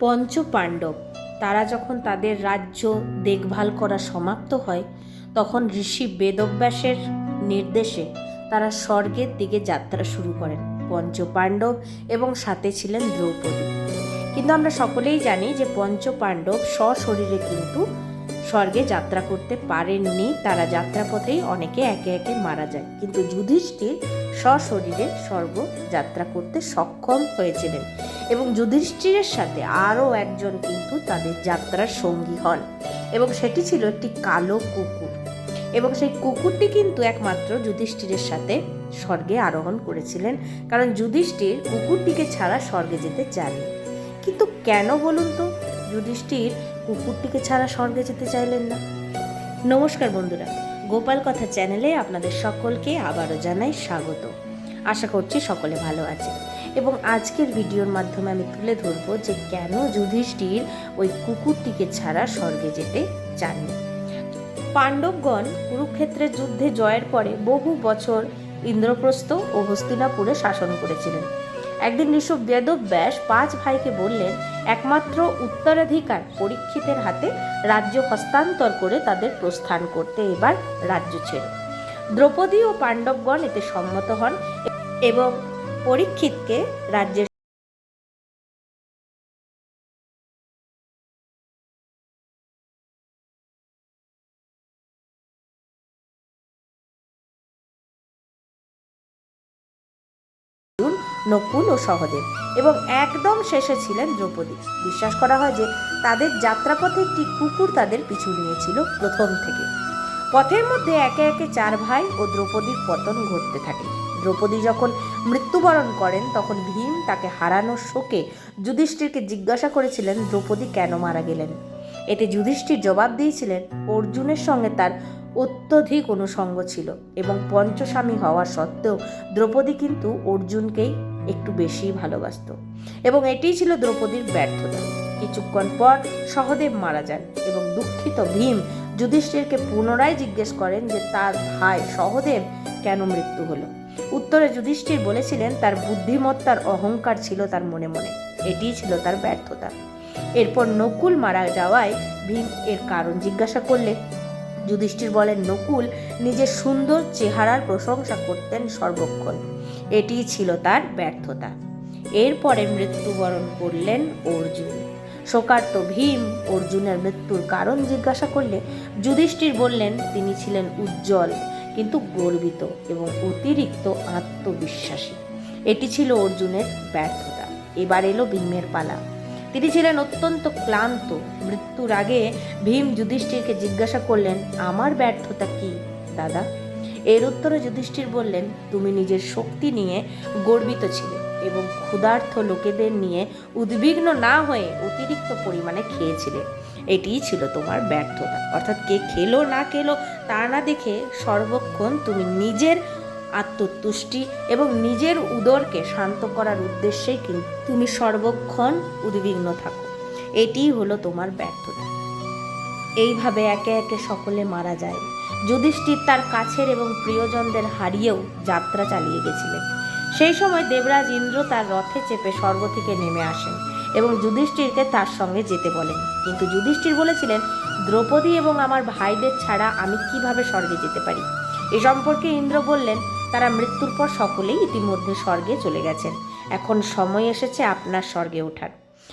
পঞ্চ পাণ্ডব তারা যখন তাদের রাজ্য দেখভাল করা সমাপ্ত হয়, তখন ঋষি বেদব্যাসের নির্দেশে তারা স্বর্গের দিকে যাত্রা শুরু করেন। পঞ্চ পাণ্ডব এবং সাথে ছিলেন দ্রৌপদী। কিন্তু আমরা সকলেই জানি যে পঞ্চ পাণ্ডব সশরীরে কিন্তু স্বর্গে যাত্রা করতে পারেননি, তারা যাত্রাপথেই অনেকে একে একে মারা যায়। কিন্তু যুধিষ্ঠির সশরীরে স্বর্গ যাত্রা করতে সক্ষম হয়েছিলেন। এবং যুধিষ্ঠিরের সাথে আরও একজন কিন্তু তাদের যাত্রার সঙ্গী হন। এবং সেটি ছিল একটি কালো কুকুর। এবং সেই কুকুরটি কিন্তু একমাত্র যুধিষ্ঠিরের সাথে স্বর্গে আরোহণ করেছিলেন। কারণ যুধিষ্ঠির কুকুরটিকে ছাড়া স্বর্গে যেতে চাননি। কিন্তু কেন বলুন তো? যুধিষ্ঠির কুকুরটিকে ছাড়া স্বর্গে যেতে চাইলেন না। নমস্কার বন্ধুরা, গোপাল কথা চ্যানেলে আপনাদের সকলকে আবারও জানাই স্বাগত। আশা করছি সকলে ভালো আছে এবং আজকের ভিডিওর মাধ্যমে আমি তুলে ধরবো যে কেন যুধিষ্ঠির ওই কুকুরটিকে ছাড়া স্বর্গে যেতে চাননি। পাণ্ডবগণ কুরুক্ষেত্রের যুদ্ধে জয়ের পরে বহু বছর ইন্দ্রপ্রস্থ ও হস্তিনাপুরে শাসন করেছিলেন। একদিন ঋষভ বেদব ব্যাস পাঁচ ভাইকে বললেন, একমাত্র উত্তরাধিকার পরীক্ষিতের হাতে রাজ্য হস্তান্তর করে তাদের প্রস্থান করতে এবার রাজ্য ছেড়ে। দ্রৌপদী ও পাণ্ডবগণ এতে সম্মত হন এবং পরীক্ষিতকে রাজ্যের নকুল ও সহদেব এবং একদম শেষে ছিলেন দ্রৌপদী। বিশ্বাস করা হয় যে তাদের যাত্রাপথে একটি কুকুর তাদের পিছু নিয়েছিল প্রথম থেকে। পথের মধ্যে একে একে চার ভাই ও দ্রৌপদীর পতন ঘটতে থাকে। দ্রৌপদী যখন মৃত্যুবরণ করেন, তখন ভীম তাকে হারানোর শোকে যুধিষ্ঠিরকে জিজ্ঞাসা করেছিলেন, দ্রৌপদী কেন মারা গেলেন? এতে যুধিষ্ঠির জবাব দিয়েছিলেন, অর্জুনের সঙ্গে তার অত্যধিক অনুষঙ্গ ছিল এবং পঞ্চস্বামী হওয়া সত্ত্বেও দ্রৌপদী কিন্তু অর্জুনকেই একটু বেশি ভালোবাসত এবং এটিই ছিল দ্রৌপদীর ব্যর্থতা। কিছুক্ষণ পর সহদেব মারা যান এবং দুঃখিত ভীম যুধিষ্ঠিরকে পুনরায় জিজ্ঞেস করেন যে, তার ভাই সহদেব কেন মৃত্যু হলো? উত্তরে যুধিষ্ঠির বলেছিলেন, তার বুদ্ধিমত্তার অহংকার ছিল তার মনে মনে। এটিই ছিল তার ব্যর্থতা। এরপর নকুল মারা যাওয়ায় ভীম এর কারণ জিজ্ঞাসা করলে। যুধিষ্ঠির বলেন, নকুল নিজের সুন্দর চেহারার প্রশংসা করতেন সর্বক্ষণ। এটিই ছিল তার ব্যর্থতা। এরপরে মৃত্যুবরণ করলেন অর্জুন। শোকার্ত ভীম অর্জুনের মৃত্যুর কারণ জিজ্ঞাসা করলে যুধিষ্ঠির বললেন, তিনি ছিলেন উজ্জ্বল। কিন্তু গর্বিত এবং অতিরিক্ত আত্মবিশ্বাসী। এটি ছিল অর্জুনের ব্যর্থতা। এবার এলো ভীমের পালা। তিনি ছিলেন অত্যন্ত ক্লান্ত। মৃত্যুর আগে ভীম যুধিষ্ঠিরকে জিজ্ঞাসা করলেন, আমার ব্যর্থতা কি, দাদা? এর উত্তরে যুধিষ্ঠির বললেন, তুমি নিজের শক্তি নিয়ে গর্বিত ছিলে এবং ক্ষুধার্থ লোকেদের নিয়ে উদ্বিগ্ন না হয়ে অতিরিক্ত পরিমাণে খেয়েছিলে। এটিই ছিল তোমার ব্যর্থতা। অর্থাৎ কে খেলো না খেলো, তা না দেখে সর্বক্ষণ তুমি নিজের আত্মতুষ্টি এবং নিজের উদরকে শান্ত করার উদ্দেশ্যে কিন্তু তুমি সর্বক্ষণ উদ্বিগ্ন থাকো। এটিই হলো তোমার ব্যর্থতা। এইভাবে একে একে সকলে মারা যায়। যুধিষ্ঠির তার কাছের এবং প্রিয়জনদের হারিয়েও যাত্রা চালিয়ে গেছিলেন। সেই সময় দেবরাজ ইন্দ্র তার রথে চেপে স্বর্গ থেকে নেমে আসেন। এবং যুধিষ্ঠিরকে তার সঙ্গে যেতে বলেন। কিন্তু যুধিষ্ঠির বলেছিলেন, দ্রৌপদী এবং আমার ভাইদের ছাড়া আমি কীভাবে স্বর্গে যেতে পারি? এ সম্পর্কে ইন্দ্র বললেন, তারা মৃত্যুর পর সকলেই ইতিমধ্যে স্বর্গে চলে গেছেন। এখন সময় এসেছে আপনার স্বর্গে ওঠার।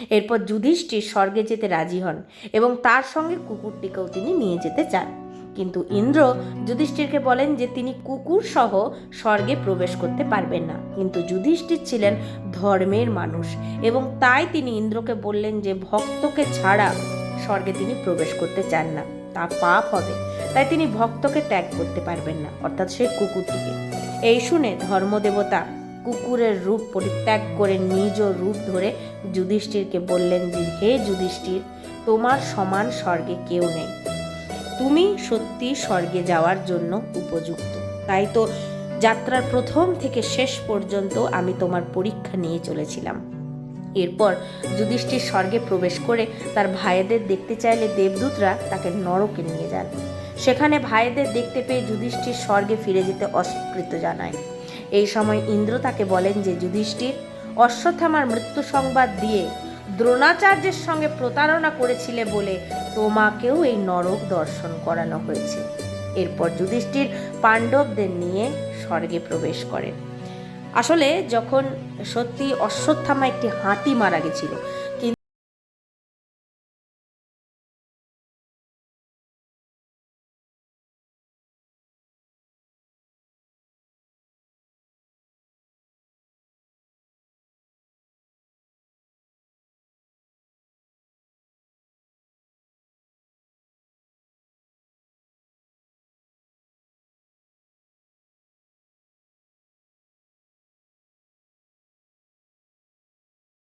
এরপর যুধিষ্ঠির স্বর্গে যেতে রাজি হন এবং তার সঙ্গে কুকুরটিকেও তিনি নিয়ে যেতে চান। কিন্তু ইন্দ্র যুধিষ্ঠিরকে বলেন যে তিনি কুকুর সহ স্বর্গে প্রবেশ করতে পারবেন না। কিন্তু যুধিষ্ঠির ছিলেন ধর্মের মানুষ এবং তাই তিনি ইন্দ্রকে বললেন যে ভক্তকে ছাড়া স্বর্গে তিনি প্রবেশ করতে চান না। তা পাপ হবে। তাই তিনি ভক্তকে ত্যাগ করতে পারবেন না, অর্থাৎ সেই কুকুরটিকে। এই শুনে ধর্মদেবতা কুকুরের রূপ পরিত্যাগ করে নিজ রূপ ধরে যুধিষ্ঠিরকে বললেন যে, হে যুধিষ্ঠির, তোমার সমান স্বর্গে কেউ নেই। তুমি সত্যি স্বর্গে যাওয়ার জন্য উপযুক্ত। তাই তো যাত্রার প্রথম থেকে শেষ পর্যন্ত আমি তোমার পরীক্ষা নিয়ে চলেছিলাম। এরপর যুধিষ্ঠির স্বর্গে প্রবেশ করে তার ভাইদের দেখতে চাইলে দেবদূতরা তাকে নরকে নিয়ে যান। সেখানে ভাইদের দেখতে পেয়ে যুধিষ্ঠির স্বর্গে ফিরে যেতে অস্বীকৃত জানায়। এই সময় ইন্দ্র তাকে বলেন যে, যুধিষ্ঠির, অশ্বত্থামার মৃত্যু সংবাদ দিয়ে দ্রোণাচার্যের সঙ্গে প্রতারণা করেছিলে বলে তোমাকেও এই নরক দর্শন করানো হয়েছে। এরপর যুধিষ্ঠির পাণ্ডবদের নিয়ে স্বর্গে প্রবেশ করেন। আসলে যখন সত্যি অশ্বত্থামা একটি হাতি মারা গেছিল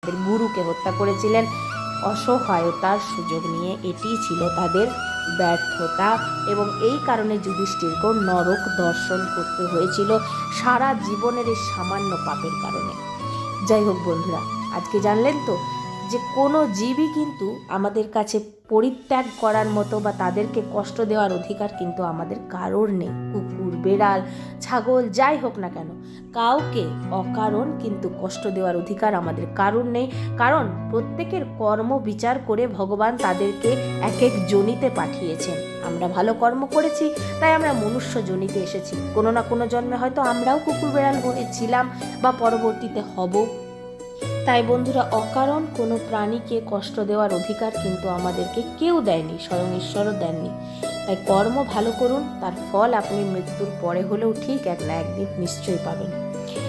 তাদের গুরুকে হত্যা করেছিলেন। অসহায়তার সুযোগ নিয়ে এটি ছিল তাদের ব্যর্থতা এবং এই কারণে যুধিষ্ঠিরকে নরক দর্শন করতে হয়েছিল সারা জীবনের এই সামান্য পাপের কারণে। যাই হোক বন্ধুরা, আজকে জানলেন তো যে কোনো জীবই কিন্তু আমাদের কাছে পরিত্যাগ করার মতো বা তাদেরকে কষ্ট দেওয়ার অধিকার কিন্তু আমাদের কারোর নেই। কুকুর, বেড়াল, ছাগল, যাই হোক না কেন, কাউকে অকারণ কিন্তু কষ্ট দেওয়ার অধিকার আমাদের কারোর নেই। কারণ প্রত্যেকের কর্ম বিচার করে ভগবান তাদেরকে এক এক জনিতে পাঠিয়েছেন। আমরা ভালো কর্ম করেছি, তাই আমরা মনুষ্য জনিতে এসেছি। কোনো না কোনো জন্মে হয়তো আমরাও কুকুর, বেড়াল হয়েছিলাম বা পরবর্তীতে হব। তাই বন্ধুরা, অকারণ কোনো প্রাণীকে কষ্ট দেওয়ার অধিকার কিন্তু আমাদেরকে কেউ দেয়নি, স্বয়ং ঈশ্বরও দেননি। তাই কর্ম ভালো করুন, তার ফল আপনি মৃত্যুর পরে হলেও ঠিক এক না একদিন নিশ্চয়ই পাবেন।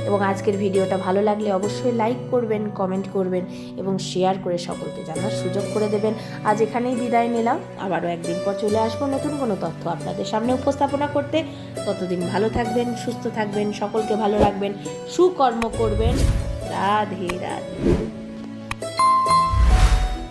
এবং আজকের ভিডিওটা ভালো লাগলে অবশ্যই লাইক করবেন, কমেন্ট করবেন এবং শেয়ার করে সকলকে জানার সুযোগ করে দেবেন। আজ এখানেই বিদায় নিলাম। আবারও একদিন পর চলে আসব নতুন কোনো তথ্য আপনাদের সামনে উপস্থাপনা করতে। ততদিন ভালো থাকবেন, সুস্থ থাকবেন, সকলকে ভালো রাখবেন, সুকর্ম করবেন। राधे राधे।